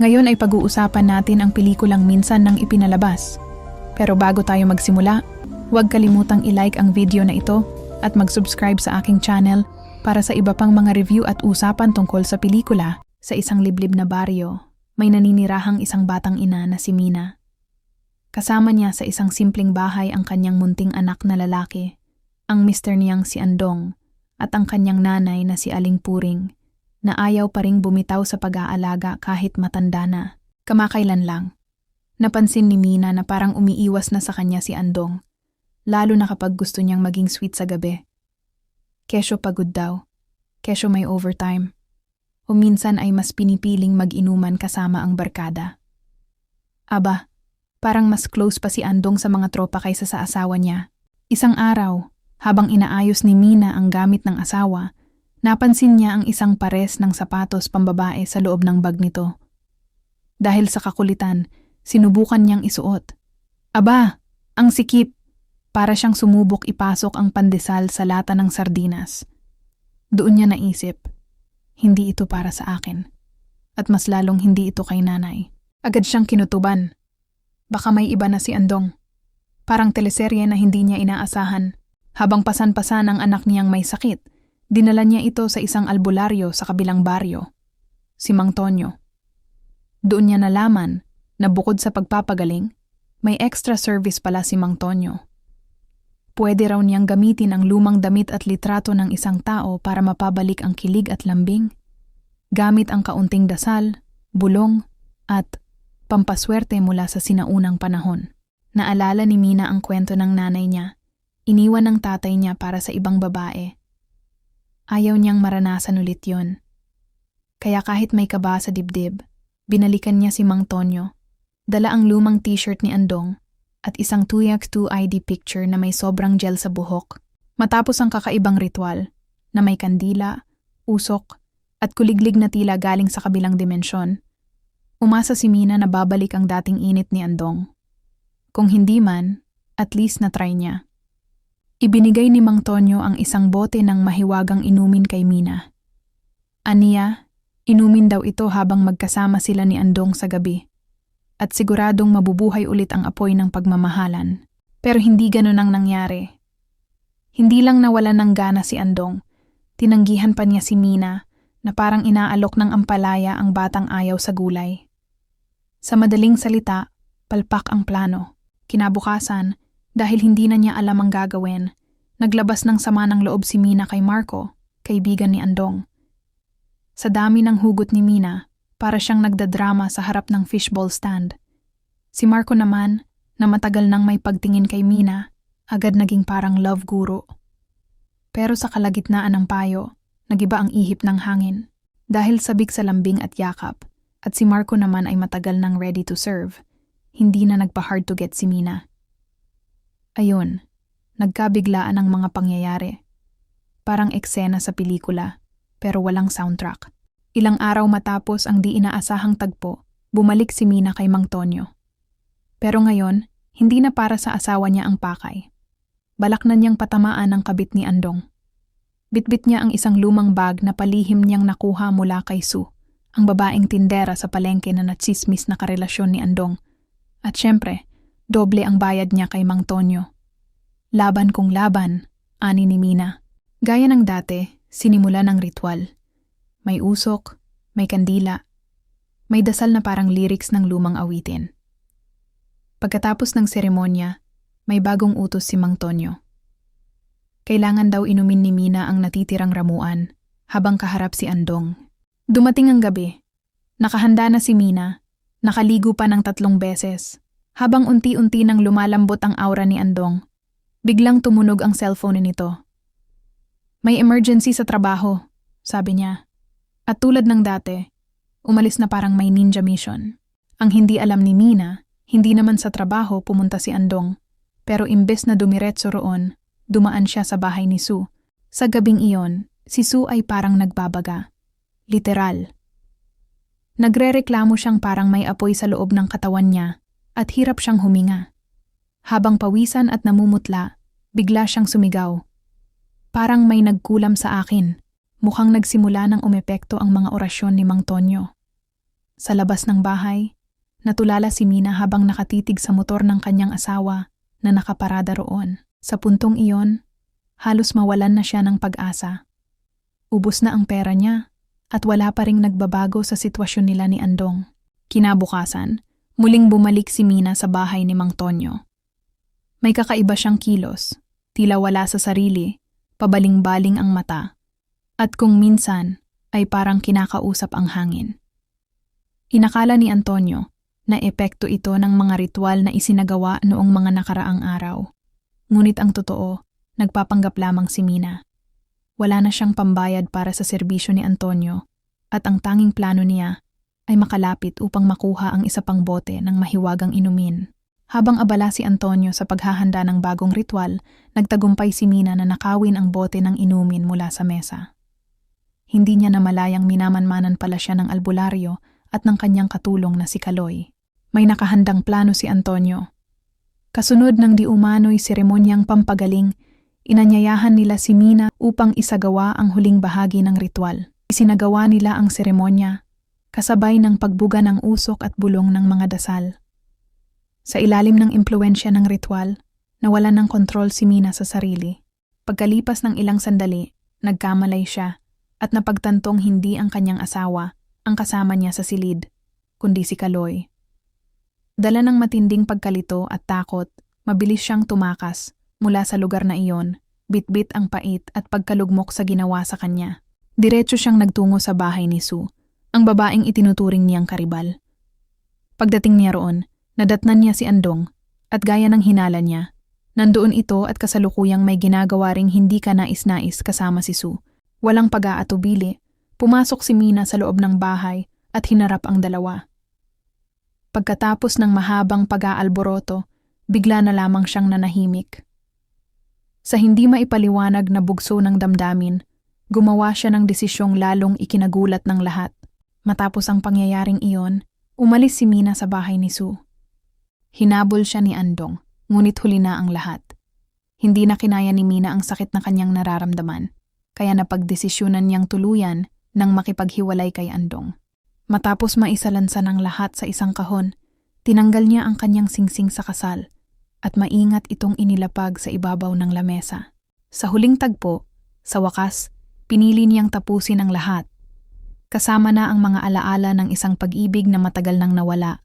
Ngayon ay pag-uusapan natin ang pelikulang minsan nang ipinalabas. Pero bago tayo magsimula, huwag kalimutang i-like ang video na ito at mag-subscribe sa aking channel para sa iba pang mga review at usapan tungkol sa pelikula. Sa isang liblib na baryo, may naninirahang isang batang ina na si Mina. Kasama niya sa isang simpleng bahay ang kanyang munting anak na lalaki, ang mister niyang si Andong, at ang kanyang nanay na si Aling Puring, na ayaw pa ring bumitaw sa pag-aalaga kahit matanda na. Kamakailan lang. Napansin ni Mina na parang umiiwas na sa kanya si Andong, lalo na kapag gusto niyang maging sweet sa gabi. Kesyo pagod daw. Kesyo may overtime. O minsan ay mas pinipiling mag-inuman kasama ang barkada. Aba, parang mas close pa si Andong sa mga tropa kaysa sa asawa niya. Isang araw, habang inaayos ni Mina ang gamit ng asawa, napansin niya ang isang pares ng sapatos pambabae sa loob ng bag nito. Dahil sa kakulitan, sinubukan niyang isuot. Aba, ang sikip! Para siyang sumubok ipasok ang pandesal sa lata ng sardinas. Doon niya naisip, hindi ito para sa akin. At mas lalong hindi ito kay nanay. Agad siyang kinutuban. Baka may iba na si Andong. Parang teleserye na hindi niya inaasahan. Habang pasan-pasan ang anak niyang may sakit, dinala niya ito sa isang albularyo sa kabilang baryo. Si Mang Tonyo. Doon niya nalaman na bukod sa pagpapagaling, may extra service pala si Mang Tonyo. Pwede raw niyang gamitin ang lumang damit at litrato ng isang tao para mapabalik ang kilig at lambing. Gamit ang kaunting dasal, bulong, at pampaswerte mula sa sinaunang panahon. Naalala ni Mina ang kwento ng nanay niya. Iniwan ng tatay niya para sa ibang babae. Ayaw niyang maranasan ulit yon. Kaya kahit may kaba sa dibdib, binalikan niya si Mang Tonyo. Dala ang lumang t-shirt ni Andong at isang 2x2 ID picture na may sobrang gel sa buhok. Matapos ang kakaibang ritual na may kandila, usok, at kuliglig na tila galing sa kabilang dimensyon, umasa si Mina na babalik ang dating init ni Andong. Kung hindi man, at least na-try niya. Ibinigay ni Mang Tonyo ang isang bote ng mahiwagang inumin kay Mina. Aniya, inumin daw ito habang magkasama sila ni Andong sa gabi at siguradong mabubuhay ulit ang apoy ng pagmamahalan. Pero hindi ganun ang nangyari. Hindi lang nawala ng gana si Andong, tinanggihan pa niya si Mina na parang inaalok ng ampalaya ang batang ayaw sa gulay. Sa madaling salita, palpak ang plano. Kinabukasan, dahil hindi na niya alam ang gagawin, naglabas ng sama ng loob si Mina kay Marco, kaibigan ni Andong. Sa dami ng hugot ni Mina, para siyang nagdadrama sa harap ng fishbowl stand. Si Marco naman, na matagal nang may pagtingin kay Mina, agad naging parang love guru. Pero sa kalagitnaan ng payo, nagiba ang ihip ng hangin. Dahil sabik sa lambing at yakap, at si Marco naman ay matagal nang ready to serve, hindi na nagpa-hard to get si Mina. Ayun, nagkabiglaan ang mga pangyayari. Parang eksena sa pelikula, pero walang soundtrack. Ilang araw matapos ang di inaasahang tagpo, bumalik si Mina kay Mang Tonyo. Pero ngayon, hindi na para sa asawa niya ang pakay. Balak na niyang patamaan ang kabit ni Andong. Bitbit niya ang isang lumang bag na palihim niyang nakuha mula kay Sue, ang babaeng tindera sa palengke na natsismis na karelasyon ni Andong. At syempre, doble ang bayad niya kay Mang Tonyo. Laban kung laban, ani ni Mina. Gaya ng dati, sinimula ng ritual. May usok, may kandila, may dasal na parang lyrics ng lumang awitin. Pagkatapos ng seremonya, may bagong utos si Mang Tonyo. Kailangan daw inumin ni Mina ang natitirang ramuan habang kaharap si Andong. Dumating ang gabi. Nakahanda na si Mina, nakaligo pa ng tatlong beses. Habang unti-unti nang lumalambot ang aura ni Andong, biglang tumunog ang cellphone nito. May emergency sa trabaho, sabi niya. At tulad ng dati, umalis na parang may ninja mission. Ang hindi alam ni Mina, hindi naman sa trabaho pumunta si Andong, pero imbes na dumiretso roon, dumaan siya sa bahay ni Sue. Sa gabing iyon, si Sue ay parang nagbabaga. Literal. Nagrereklamo siyang parang may apoy sa loob ng katawan niya at hirap siyang huminga. Habang pawisan at namumutla, bigla siyang sumigaw. Parang may nagkulam sa akin. Mukhang nagsimula ng umepekto ang mga orasyon ni Mang Tonyo. Sa labas ng bahay, natulala si Mina habang nakatitig sa motor ng kanyang asawa na nakaparada roon. Sa puntong iyon, halos mawalan na siya ng pag-asa. Ubus na ang pera niya at wala pa ring nagbabago sa sitwasyon nila ni Andong. Kinabukasan, muling bumalik si Mina sa bahay ni Mang Tonyo. May kakaiba siyang kilos, tila wala sa sarili, pabaling-baling ang mata, at kung minsan ay parang kinakausap ang hangin. Inakala ni Antonio na epekto ito ng mga ritual na isinagawa noong mga nakaraang araw. Ngunit ang totoo, nagpapanggap lamang si Mina. Wala na siyang pambayad para sa serbisyo ni Antonio at ang tanging plano niya ay makalapit upang makuha ang isa pang bote ng mahiwagang inumin. Habang abala si Antonio sa paghahanda ng bagong ritual, nagtagumpay si Mina na nakawin ang bote ng inumin mula sa mesa. Hindi niya namalayang minamanmanan pala siya ng albularyo at ng kanyang katulong na si Kaloy. May nakahandang plano si Antonio. Kasunod ng di umano'y seremonyang pampagaling, inanyayahan nila si Mina upang isagawa ang huling bahagi ng ritual. Isinagawa nila ang seremonya, kasabay ng pagbuga ng usok at bulong ng mga dasal. Sa ilalim ng impluensya ng ritual, nawalan ng kontrol si Mina sa sarili. Pagkalipas ng ilang sandali, nagkamalay siya at napagtantong hindi ang kanyang asawa ang kasama niya sa silid, kundi si Kaloy. Dala ng matinding pagkalito at takot, mabilis siyang tumakas mula sa lugar na iyon, bitbit ang pait at pagkalugmok sa ginawa sa kanya. Diretso siyang nagtungo sa bahay ni Sue, ang babaeng itinuturing niyang karibal. Pagdating niya roon, nadatnan niya si Andong at gaya ng hinala niya, nandoon ito at kasalukuyang may ginagawa ring hindi ka nais-nais kasama si Sue. Walang pag-aatubili, pumasok si Mina sa loob ng bahay at hinarap ang dalawa. Pagkatapos ng mahabang pag-aalboroto, bigla na lamang siyang nanahimik. Sa hindi maipaliwanag na bugso ng damdamin, gumawa siya ng desisyong lalong ikinagulat ng lahat. Matapos ang pangyayaring iyon, umalis si Mina sa bahay ni Sue. Hinabol siya ni Andong, ngunit huli na ang lahat. Hindi na kinaya ni Mina ang sakit na kanyang nararamdaman, kaya napagdesisyonan niyang tuluyan nang makipaghiwalay kay Andong. Matapos maisalansan ang lahat sa isang kahon, tinanggal niya ang kanyang singsing sa kasal at maingat itong inilapag sa ibabaw ng lamesa. Sa huling tagpo, sa wakas, pinili niyang tapusin ang lahat. Kasama na ang mga alaala ng isang pag-ibig na matagal nang nawala